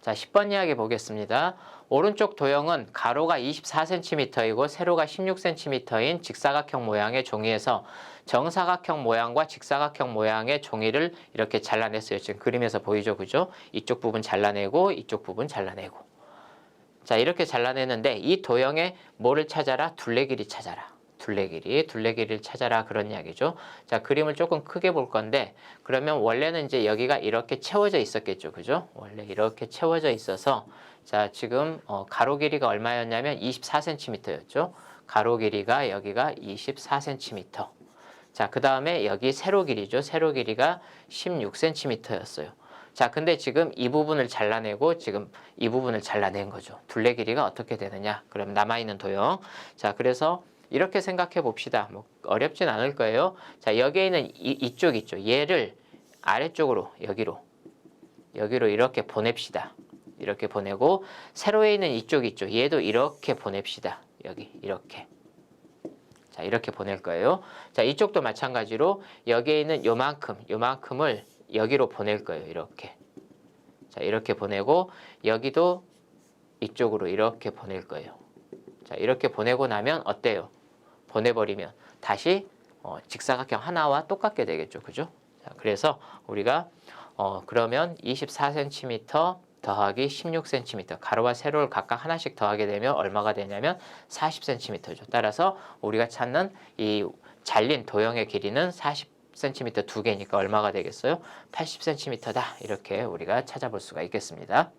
자, 10번 이야기 보겠습니다. 오른쪽 도형은 가로가 24cm이고 세로가 16cm인 직사각형 모양의 종이에서 정사각형 모양과 직사각형 모양의 종이를 이렇게 잘라냈어요. 지금 그림에서 보이죠, 그죠? 이쪽 부분 잘라내고 이쪽 부분 잘라내고. 자, 이렇게 잘라내는데 이 도형의 뭐를 찾아라? 둘레 길이 찾아라. 둘레 길이, 둘레 길이를 찾아라 그런 이야기죠. 자, 그림을 조금 크게 볼 건데 그러면 원래는 이제 여기가 이렇게 채워져 있었겠죠. 그죠? 원래 이렇게 채워져 있어서 자, 지금 어, 가로 길이가 얼마였냐면 24cm였죠. 가로 길이가 여기가 24cm. 자, 그 다음에 여기 세로 길이죠. 세로 길이가 16cm였어요. 자, 근데 지금 이 부분을 잘라내고 지금 이 부분을 잘라낸 거죠. 둘레 길이가 어떻게 되느냐? 그럼 남아있는 도형. 자, 그래서 이렇게 생각해 봅시다. 뭐 어렵진 않을 거예요. 자, 여기에 있는 이, 이쪽 있죠. 얘를 아래쪽으로 여기로 여기로 이렇게 보냅시다. 이렇게 보내고 세로에 있는 이쪽 있죠. 얘도 이렇게 보냅시다. 여기 이렇게. 자, 이렇게 보낼 거예요. 자, 이쪽도 마찬가지로 여기에 있는 요만큼, 요만큼을 여기로 보낼 거예요. 이렇게. 자, 이렇게 보내고 여기도 이쪽으로 이렇게 보낼 거예요. 자, 이렇게 보내고 나면 어때요? 보내버리면 다시 어, 직사각형 하나와 똑같게 되겠죠. 그죠? 자, 그래서 우리가 어, 그러면 24cm 더하기 16cm 가로와 세로를 각각 하나씩 더하게 되면 얼마가 되냐면 40cm죠. 따라서 우리가 찾는 이 잘린 도형의 길이는 40cm 두 개니까 얼마가 되겠어요? 80cm다. 이렇게 우리가 찾아볼 수가 있겠습니다.